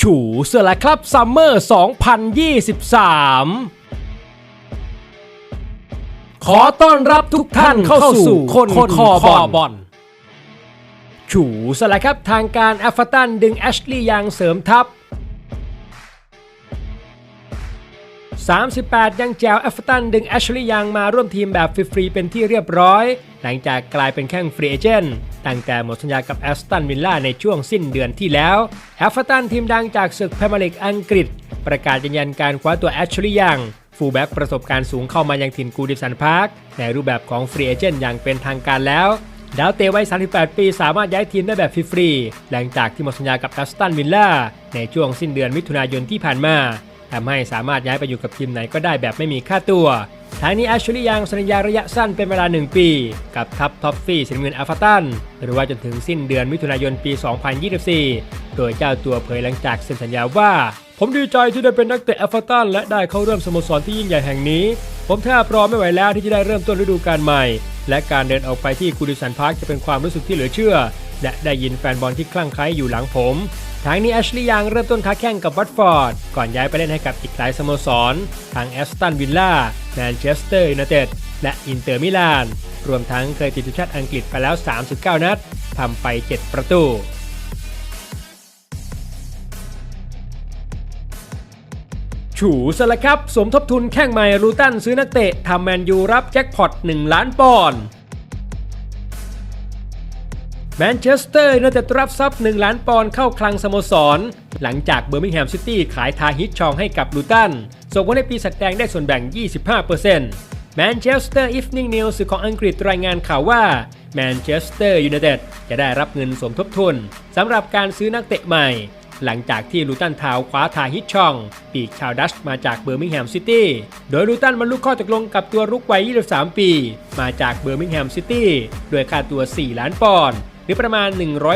ฉูเสือละครับซัมเมอร์ 2023ขอต้อนรับทุกท่านเข้าสู่คนคอบอลฉูสละครับทางการแอฟฟ์ตันดึงแอชลีย์ยังเสริมทัพ 38 ยังแจวแอฟฟ์ตันดึงแอชลีย์ยังมาร่วมทีมแบบฟรีๆเป็นที่เรียบร้อย หลังจากกลายเป็นแข้งฟรีเอเจนต์ ตั้งแต่หมดสัญญากับแอสตันวิลล่าในช่วงสิ้นเดือนที่แล้วแอฟเฟอร์ตันทีมดังจากศึกพรีเมียร์ลีกอังกฤษ ประกาศยืนยันการคว้าตัวแอชลีย์ยังฟูลแบ็กประสบการณ์สูงเข้ามายังถิ่นกูดิสันพาร์คในรูปแบบของฟรีเอเจนต์อย่างเป็นทางการแล้ว ดาวเตะวัย 38 ปีสามารถย้ายทีมได้แบบฟรีๆหลังจากที่หมดสัญญากับแอสตันวิลล่าในช่วงสิ้นเดือนมิถุนายนที่ผ่านมา ทำให้สามารถย้ายไปอยู่กับทีมไหนก็ได้แบบไม่มีค่าตัวทั้งนี้แอชลีย์ยังสัญญาระยะสั้นเป็นเวลา 1 ปี กับทัพท็อฟฟี่สีน้ำเงินอัลฟาตัน หรือว่าจนถึงสิ้นเดือนมิถุนายนปี 2024 โดยเจ้าตัวเผยหลังจากเซ็นสัญญาว่า ผมดีใจที่ได้เป็นนักเตะอัลฟาตันและได้เข้าร่วมสโมสรที่ยิ่งใหญ่แห่งนี้ ผมแทบรอไม่ไหวแล้วที่จะได้เริ่มต้นฤดูกาลใหม่ และการเดินออกไปที่กูดิสันพาร์คจะเป็นความรู้สึกที่เหลือเชื่อ และได้ยินแฟนบอลที่คลั่งไคล้อยู่หลังผม ทางนี้แอชลีย์ยังเริ่มต้นค้าแข่งกับวัตฟอร์ด ก่อนย้ายไปเล่นให้กับอีกหลายสโมสรทางแอสตันวิลล่าแมนเชสเตอร์ยูไนเต็ดและอินเตอร์มิลาน รวมทั้งเคยติดทีมชาติอังกฤษไปแล้ว 39 นัดทำไป 7 ประตูฉูสละครับ สมทบทุนแข่งใหม่รูตันซื้อนักเตะทำแมนยูรับแจ็คพอต 1 ล้านปอนด์ แมนเชสเตอร์ยูไนเต็ดรับทรัพย์ 1 ล้านปอนด์เข้าคลังสโมสร หลังจากเบอร์มิงแฮมซิตี้ขายทาฮิตชองให้กับลูตัน ส่งผลให้ปีศาจแดงได้ส่วนแบ่ง 25%แมนเชสเตอร์อีฟนิงนิวส์ของอังกฤษรายงานข่าวว่าแมนเชสเตอร์ยูไนเต็ดจะได้รับเงินสมทบทุนสำหรับการซื้อนักเตะใหม่ หลังจากที่ลูตันทาวคว้าทาฮิตชอง ปีกชาวดัชมาจากเบอร์มิงแฮมซิตี้ โดยลูตันบรรลุข้อตกลงกับตัวรุกวัย 23 ปี มาจากเบอร์มิงแฮมซิตี้ด้วยค่าตัว 4 ล้านปอนด์ รือประมาณ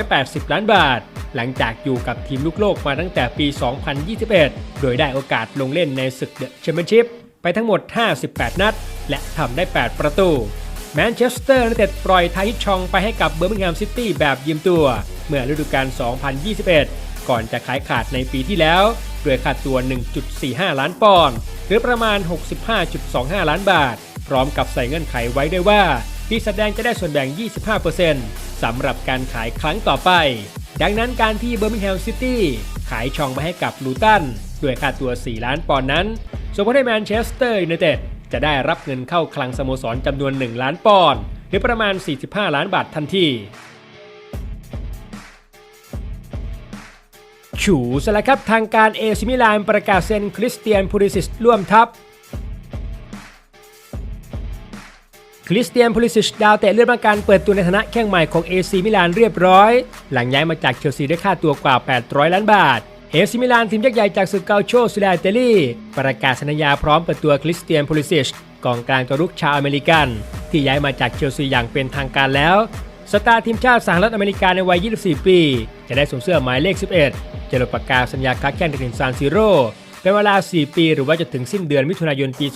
180 ล้านบาท หลังจากอยู่กับทีมลูกโลกมาตั้งแต่ปี 2021 โดยได้โอกาสลงเล่นในศึกเดอะแชมเปี้ยนชิพไปทั้งหมด 58 นัด และทำได้ 8 ประตูแมนเชสเตอร์ยูไนเต็ดปล่อยทาฮิชองไปให้กับเบอร์มิงแฮมซิตี้แบบยืมตัว เมื่อฤดูกาล 2021 ก่อนจะขายขาดในปีที่แล้ว ด้วยค่าตัว 1.45 ล้านปอนด์หรือประมาณ 65.25 ล้านบาท พร้อมกับใส่เงื่อนไขไว้ด้วยว่าปีศาจแดงจะได้ส่วนแบ่ง 25% สำหรับการขายครั้งต่อไป ดังนั้นการที่เบอร์มิงแฮมซิตี้ขายช่องมาให้กับลูตันด้วยค่าตัว 4 ล้านปอนด์นั้นส่งผลให้แมนเชสเตอร์ยูไนเต็ดจะได้รับเงินเข้าคลังสโมสรจำนวน 1 ล้านปอนด์หรือประมาณ 45 ล้านบาททันทีฉูสละครับทางการเอซิมิลานประกาศเซ็นคริสเตียนพูริสิชร่วมทัพ คริสเตียนพลิซิชดาวเตะเลือดมังการเปิดตัวในฐานะแข้งใหม่ของเอซิมิลานเรียบร้อย หลังย้ายมาจากเชลซีด้วยค่าตัวกว่า 800 ล้านบาทเอซิมิลานทีมยักษ์ใหญ่จากศึกเกาโชสุดาเตลีประกาศสัญญาพร้อมเปิดตัวคริสเตียนพลิซิชกองกลางตัวรุกชาวอเมริกัน ที่ย้ายมาจากเชลซีอย่างเป็นทางการแล้วสตาร์ทีมชาติสหรัฐอเมริกาในวัย 24 ปี จะได้สวมเสื้อหมายเลข 11 จะลดปากกาสัญญาค้าแข่งในทีมซานซิโร่เป็นเวลา 4 ปี หรือว่าจะถึงสิ้นเดือนมิถุนายนปี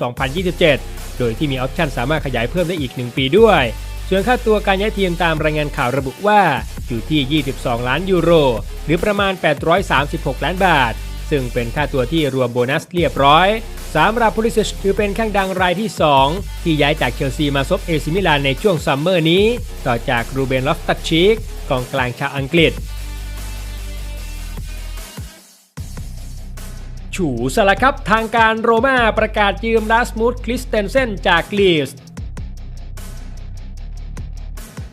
2027 โดยที่มีออปชั่นสามารถขยายเพิ่มได้อีก 1 ปีด้วย ส่วนค่าตัวการย้ายทีมตามรายงานข่าวระบุว่าอยู่ที่ 22 ล้านยูโร หรือประมาณ 836 ล้านบาท ซึ่งเป็นค่าตัวที่รวมโบนัสเรียบร้อยสำหรับพูลิซิชถือเป็นข้างดังรายที่ 2 ที่ย้ายจากเชลซีมาซบเอซิมิลานในช่วงซัมเมอร์นี้ ต่อจากรูเบนลอฟตักชิกกองกลางชาวอังกฤษ ฉูสละครับ ทางการโรม่าประกาศยืมลาสมูดคริสเตนเซนจากลีส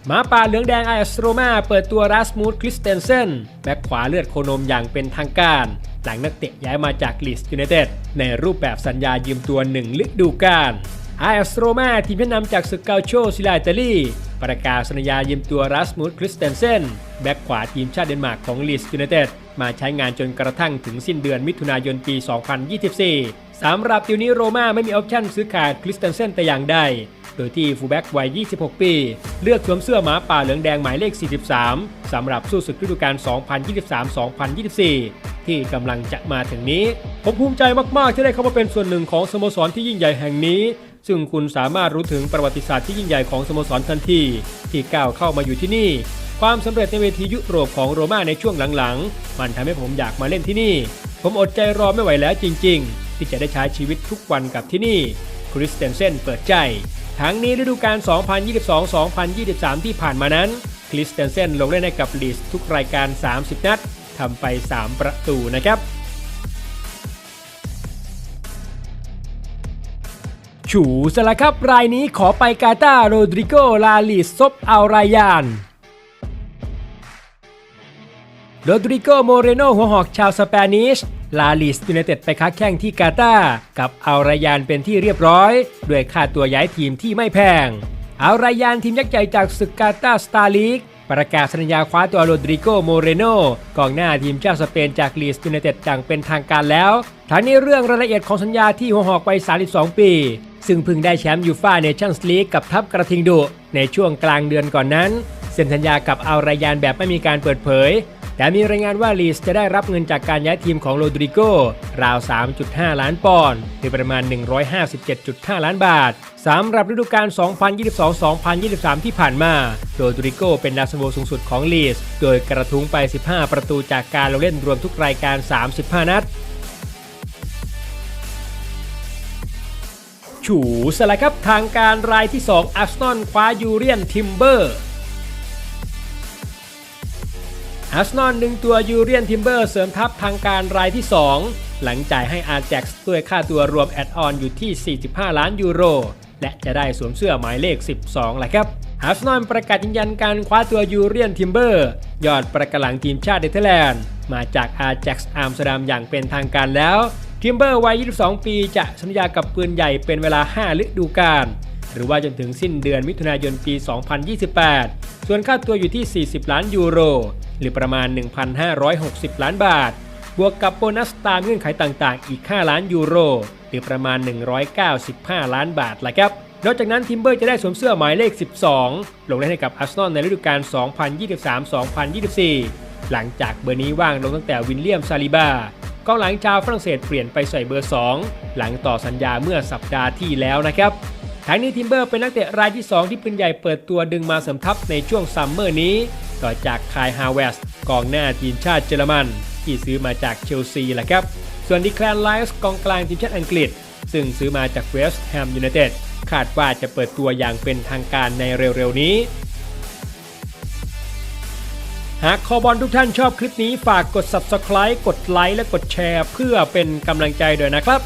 หมาป่าเหลืองแดงไอเอสโรมาเปิดตัวรัสมูดคริสเตนเซนแบ็คขวาเลือดโคนมอย่างเป็นทางการ หลังนักเตะย้ายมาจากลีสยูไนเต็ดในรูปแบบสัญญายืมตัวหนึ่งฤดูกาลไอเอสโรมาทีมชั้นนำจากศึกเกาโชซิลาอิตาลีประกาศสัญญายืมตัวรัสมูดคริสเตนเซนแบ็คขวาทีมชาติเดนมาร์กของลีสยูไนเต็ด มาใช้งานจนกระทั่งถึงสิ้นเดือนมิถุนายนปี 2024 สำหรับดิวนี้โรม่าไม่มีออปชั่นซื้อขาดคริสเตนเซนแต่อย่างใด โดยที่ฟูลแบ็กวัย 26 ปี เลือกสวมเสื้อหมาป่าเหลืองแดงหมายเลข 43 สำหรับสู้ศึกฤดูกาล 2023-2024 ที่กำลังจะมาถึงนี้ ผมภูมิใจมาก ๆ ที่ได้เข้ามาเป็นส่วนหนึ่งของสโมสรที่ยิ่งใหญ่แห่งนี้ซึ่งคุณสามารถรู้ถึงประวัติศาสตร์ที่ยิ่งใหญ่ของสโมสรทันที ที่ก้าวเข้ามาอยู่ที่นี่ ความสำเร็จในเวทียุโรปของโรม่าในช่วงหลังๆ มันทำให้ผมอยากมาเล่นที่นี่ ผมอดใจรอไม่ไหวแล้วจริง ๆ ที่จะได้ใช้ชีวิตทุกวันกับที่นี่คริสเตนเซนเปิดใจ ทั้งนี้ฤดูกาล 2022-2023 ที่ผ่านมานั้น คริสเตนเซนลงเล่นให้กับลีสทุกรายการ 30 นัดทำไป 3 ประตูนะครับ ฉูสละครับรายนี้ขอไปกาตาโรดริโก ลาลิสซบอัลรายาน โรดริโกโมเรโนหัวหอกชาวสเปนิชลาลิสยูไนเต็ดไปค้าแข่งที่กาตาร์กับอัลรายานเป็นที่เรียบร้อย ด้วยค่าตัวย้ายทีมที่ไม่แพงอัลรายานทีมยักษ์ใหญ่จากศึกกาตาร์สตาร์ลีกประกาศสัญญาคว้าตัวโรดริโกโมเรโนกองหน้าทีมชาติสเปนจากลีสยูไนเต็ดอย่างเป็นทางการแล้วทั้งนี้เรื่องรายละเอียดของสัญญาที่หัวหอกไป 32 ปี ซึ่งเพิ่งได้แชมป์ยูฟ่าเนชั่นส์ลีกกับทัพกระทิงดุในช่วงกลางเดือนก่อนนั้นเซ็นสัญญากับอัลรายานแบบไม่มีการเปิดเผย แต่มีรายงานว่าลีสจะได้รับเงินจากการย้ายทีมของโรดริโกราว 3.5 ล้านปอนด์หรือประมาณ 157.5 ล้านบาทสำหรับฤดูกาล 2022-2023 ที่ผ่านมา โรดริโกเป็นดาวซันโวสูงสุดของลีส โดยกระทุ้งไป 15 ประตูจากการลงเล่นรวมทุกรายการ 35 นัดฉูสละครับทางการรายที่ 2 อาร์เซนอลคว้ายูเรียนทิมเบอร์ อาร์เซนอลดึงตัวยูเรียนทิมเบอร์เสริมทัพทางการรายที่ 2 หลังจ่ายให้อาร์แจ็กซ์ด้วยค่าตัวรวมแอดออนอยู่ที่ 45 ล้านยูโร และจะได้สวมเสื้อหมายเลข 12แหละครับอาร์เซนอลประกาศยืนยันการคว้าตัวยูเรียนทิมเบอร์ ยอดประกาศหลังทีมชาติเนเธอร์แลนด์ มาจากอาร์แจ็กซ์อาร์มสเตอร์ดัมอย่างเป็นทางการแล้วทิมเบอร์วัย 22 ปีจะสัญญากับปืนใหญ่เป็นเวลา 5 ฤดูกาลหรือว่าจนถึงสิ้นเดือนมิถุนายนปี 2028 ส่วนค่าตัวอยู่ที่ 40 ล้านยูโร หรือประมาณ 1,560 ล้านบาท บวกกับโบนัสตามเงื่อนไขต่างๆ อีก 5 ล้านยูโร หรือประมาณ 195 ล้านบาทละครับนอกจากนั้นทิมเบอร์จะได้สวมเสื้อหมายเลข 12 ลงเล่นให้กับอาร์เซนอลในฤดูกาล 2023-2024 หลังจากเบอร์นี้ว่างลงตั้งแต่วินเลียมซาลิบากองหลังชาวฝรั่งเศสเปลี่ยนไปใส่เบอร์ 2 หลังต่อสัญญาเมื่อสัปดาห์ที่แล้วนะครับทั้งนี้ทิมเบอร์เป็นนักเตะรายที่ 2 ที่ปืนใหญ่เปิดตัวดึงมาเสริมทัพในช่วงซัมเมอร์นี้ ต่อจากคายฮาวเวสกองหน้าทีมชาติเยอรมัน ที่ซื้อมาจากเชลซีแหละครับ ส่วนดิแคลนไลส์กองกลางทีมชาติอังกฤษ ซึ่งซื้อมาจากเวสต์แฮมยูไนเต็ดคาดว่าจะเปิดตัวอย่างเป็นทางการในเร็วๆนี้ หากคอบอลทุกท่านชอบคลิปนี้ฝากกด subscribe กดไลค์และกดแชร์ เพื่อเป็นกำลังใจด้วยนะครับ